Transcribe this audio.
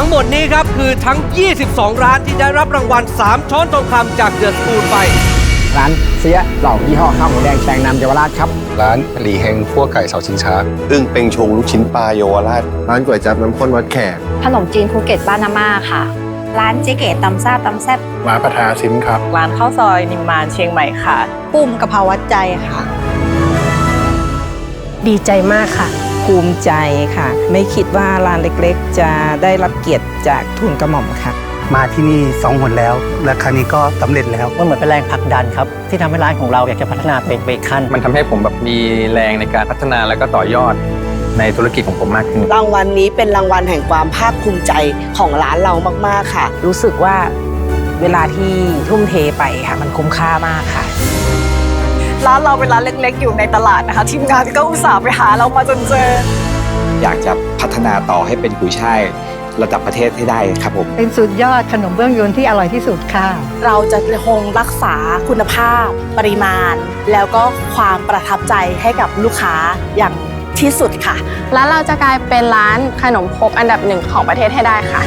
ทั้งหมดนี้ครับ คือทั้ง 22 ร้านที่ได้รับรางวัล 3 ช้อนทองคำจากเดอะสปูนไป ร้านเสียเหล่ายี่ห้อข้าวหมูแดงแชงนำเยาวราชครับ ร้านหลีเฮงขั่วไก่เสาชิงช้าอึ้งเป็งชงลูกชิ้นปลาเยาวราช ร้านก๋วยจั๊บน้ำข้นวัดแขกขนมจีนภูเก็ตบ้านอาม่าค่ะ ร้านเจ๊เก๋ตำซ่าตำแซ่บร้านประทาซิมครับ ร้านข้าวซอยนิมมานเชียงใหม่ค่ะ ปุ่มกะเพราวัดใจค่ะ ดีใจมากค่ะ ภูมิใจค่ะ ไม่คิดว่าร้านเล็กๆ จะได้รับเกียรติจากทุนกระหม่อมค่ะ มาที่นี่สองหนแล้ว และครั้งนี้ก็สำเร็จแล้วมันเหมือนเป็นแรงผลักดันครับ ที่ทำให้ร้านของเราอยากจะพัฒนาตัวเองไปอีกขั้น มันทำให้ผมแบบมีแรงในการพัฒนาแล้วก็ต่อยอดในธุรกิจของผมมากขึ้น รางวัลนี้เป็นรางวัลแห่งความภาคภูมิใจของร้านเรามาก ๆ ค่ะ รู้สึกว่าเวลาที่ทุ่มเทไปค่ะ มันคุ้มค่ามากค่ะ ร้านเราเป็นร้านเล็ก ๆ อยู่ในตลาดนะคะ ทีมงานก็อุตส่าห์ไปหาเรามาจนเจอ อยากจะพัฒนาต่อให้เป็นกุยช่ายระดับประเทศให้ได้ครับผม เป็นสุดยอดขนมเบื้องยวนที่อร่อยที่สุดค่ะ เราจะคงรักษาคุณภาพ ปริมาณ แล้วก็ความประทับใจให้กับลูกค้าอย่างที่สุดค่ะร้านเราจะกลายเป็นร้านขนมครกอันดับหนึ่งของประเทศให้ได้ค่ะ